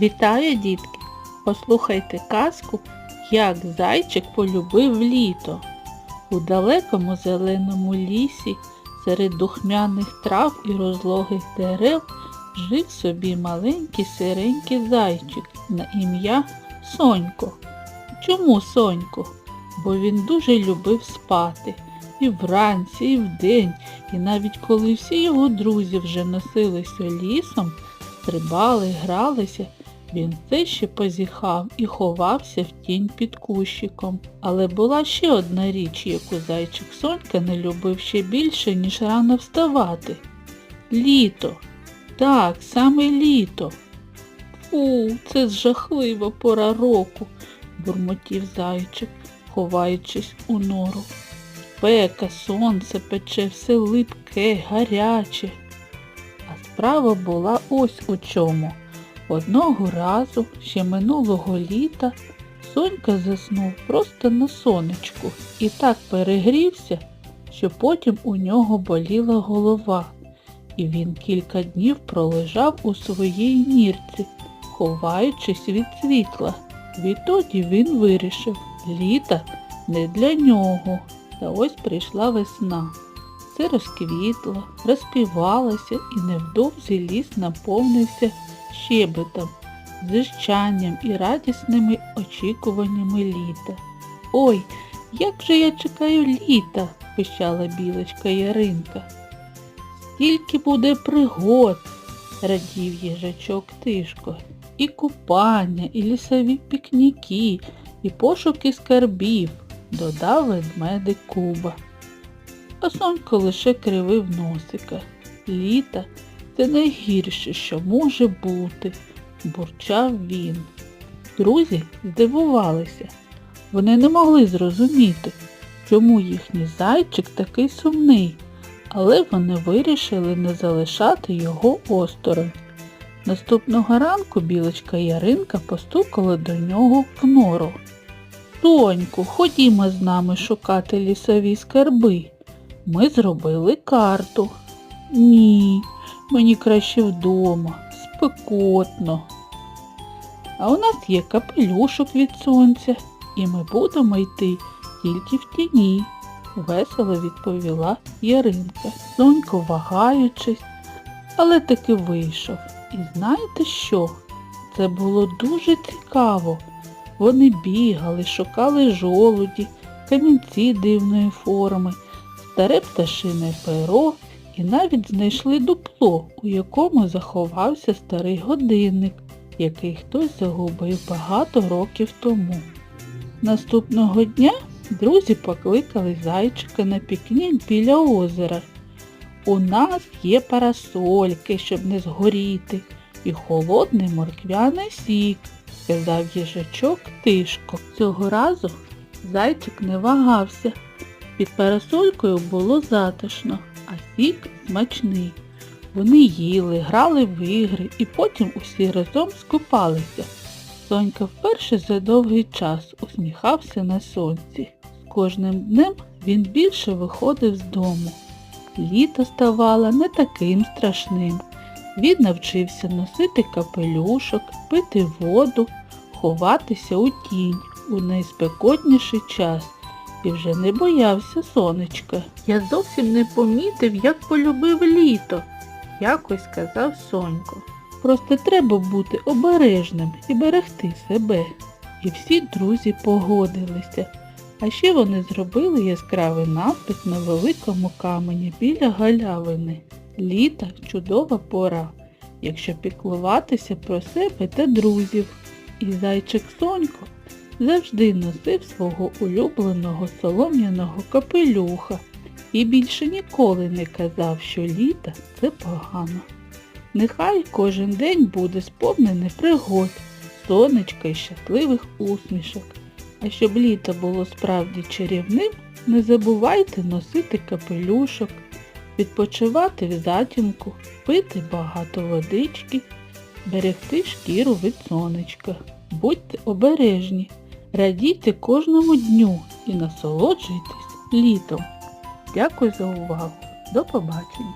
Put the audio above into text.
Вітаю, дітки! Послухайте казку, як зайчик полюбив літо. У далекому зеленому лісі, серед духмяних трав і розлогих дерев, жив собі маленький сиренький зайчик на ім'я Сонько. Чому Сонько? Бо він дуже любив спати і вранці, і вдень, і навіть коли всі його друзі вже носилися лісом, стрибали, гралися, він все ще позіхав і ховався в тінь під кущиком. Але була ще одна річ, яку зайчик Сонька не любив ще більше, ніж рано вставати. Літо. Так, саме літо. Фу, це жахлива пора року, бурмотів зайчик, ховаючись у нору. Спека, сонце пече, все липке, гаряче. А справа була ось у чому. Одного разу, ще минулого літа, Сонька заснув просто на сонечку і так перегрівся, що потім у нього боліла голова, і він кілька днів пролежав у своїй нірці, ховаючись від світла. Відтоді він вирішив, літа не для нього. Та ось прийшла весна. Все розквітло, розпівалося і невдовзі ліс наповнився щебетом, зищанням і радісними очікуваннями літа. Ой, як же я чекаю літа, пищала білочка Яринка. Стільки буде пригод, радів їжачок Тишко. І купання, і лісові пікніки, і пошуки скарбів, додав ведмедик Куба. А Сонько лише кривив носика. Літа це найгірше, що може бути, бурчав він. Друзі здивувалися. Вони не могли зрозуміти, чому їхній зайчик такий сумний, але вони вирішили не залишати його осторонь. Наступного ранку білочка Яринка постукала до нього в нору. Соньку, ходімо з нами шукати лісові скарби. Ми зробили карту. Ні, мені краще вдома, спекотно. А у нас є капелюшок від сонця, і ми будемо йти тільки в тіні, весело відповіла Яринка, Сонько вагаючись, але таки вийшов. І знаєте що? Це було дуже цікаво. Вони бігали, шукали жолуді, камінці дивної форми, старе пташине перо і навіть знайшли дупло, у якому заховався старий годинник, який хтось загубив багато років тому. Наступного дня друзі покликали зайчика на пікнік біля озера. У нас є парасольки, щоб не згоріти, і холодний морквяний сік, сказав їжачок Тишко. Цього разу зайчик не вагався. Під парасолькою було затишно, а сік смачний. Вони їли, грали в ігри і потім усі разом скупалися. Сонька вперше за довгий час усміхався на сонці. З кожним днем він більше виходив з дому. Літо ставало не таким страшним. Він навчився носити капелюшок, пити воду, ховатися у тінь у найспекотніший час і вже не боявся сонечка. Я зовсім не помітив, як полюбив літо, якось сказав Сонько. Просто треба бути обережним і берегти себе. І всі друзі погодилися. А ще вони зробили яскравий надпис на великому камені біля галявини. Літа чудова пора, якщо піклуватися про себе та друзів. І зайчик Сонько завжди носив свого улюбленого солом'яного капелюха і більше ніколи не казав, що літо це погано. Нехай кожен день буде сповнений пригод, сонечка і щасливих усмішок. А щоб літо було справді чарівним, не забувайте носити капелюшок, відпочивати в затінку, пити багато водички, берегти шкіру від сонечка. Будьте обережні, радійте кожному дню і насолоджуйтесь літом. Дякую за увагу. До побачення.